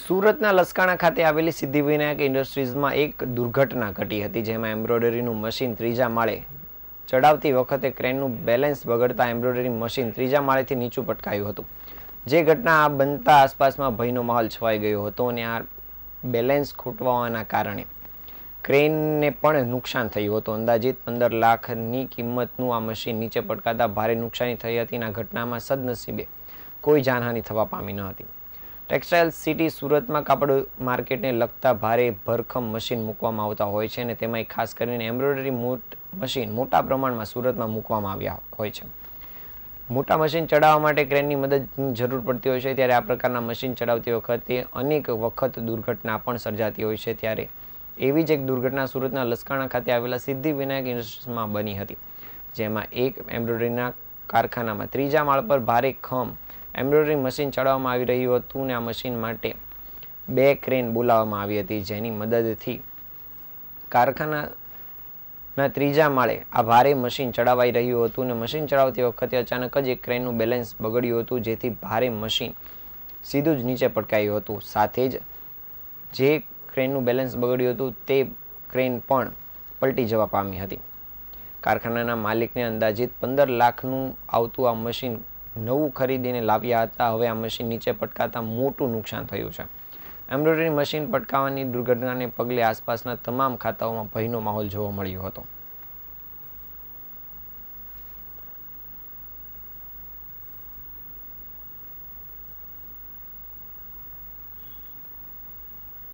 સુરતના લસકાણા ખાતે આવેલી સિદ્ધિવિનાયક ઇન્ડસ્ટ્રીઝમાં એક દુર્ઘટના ઘટી હતી, જેમાં એમ્બ્રોઇડરીનું મશીન ત્રીજા માળે ચડાવતી વખતે ક્રેનનું બેલેન્સ બગડતા એમ્બ્રોઇડરી મશીન ત્રીજા માળેથી નીચું પટકાયું હતું. જે ઘટના આ બનતા આસપાસમાં ભયનો માહોલ છવાઈ ગયો હતો અને આ બેલેન્સ ખૂટવાના કારણે ક્રેનને પણ નુકસાન થયું હતું. અંદાજિત પંદર લાખની કિંમતનું આ મશીન નીચે પટકાતા ભારે નુકસાની થઈ હતી અને આ ઘટનામાં સદનસીબે કોઈ જાનહાનિ થવા પામી ન હતી. ટેક્સટાઇલ સિટી સુરતમાં કાપડ માર્કેટને લગતા ભારે ભરખમ મશીન મૂકવામાં આવતા હોય છે અને તેમાંય ખાસ કરીને એમ્બ્રોઇડરી મોટ મશીન મોટા પ્રમાણમાં સુરતમાં મૂકવામાં આવ્યા હોય છે. મોટા મશીન ચડાવવા માટે ક્રેનની મદદની જરૂર પડતી હોય છે ત્યારે આ પ્રકારના મશીન ચડાવતી વખતે અનેક વખત દુર્ઘટના પણ સર્જાતી હોય છે ત્યારે એવી જ એક દુર્ઘટના સુરતના લસકાણા ખાતે આવેલા સિદ્ધિ વિનાયક ઇન્ડસ્ટ્રીઝમાં બની હતી, જેમાં એક એમ્બ્રોઇડરીના કારખાનામાં ત્રીજા માળ પર ભારે ખમ એમ્બ્રોઇડરી મશીન ચડાવવામાં આવી રહ્યું હતું અને આ મશીન માટે બે ક્રેન બોલાવવામાં આવી હતી જેની મદદથી કારખાનાના ત્રીજા માળે આ ભારે મશીન ચડાવાઈ રહ્યું હતું અને મશીન ચડાવતી વખતે અચાનક જ એક ક્રેનનું બેલેન્સ બગડ્યું હતું, જેથી ભારે મશીન સીધું જ નીચે પટકાયું હતું. સાથે જ જે ક્રેનનું બેલેન્સ બગડ્યું હતું તે ક્રેન પણ પલટી જવા પામી હતી. કારખાનાના માલિકને અંદાજિત પંદર લાખનું આવતું આ મશીન નવું ખરીદીને લાવ્યા હતા. હવે આ મશીન નીચે પટકાતા મોટું નુકસાન થયું છે. એમ્બ્રોઇડરી મશીન પટકાવવાની દુર્ઘટનાને પગલે આસપાસના તમામ ખાતાઓમાં ભયનો માહોલ જોવા મળ્યો હતો.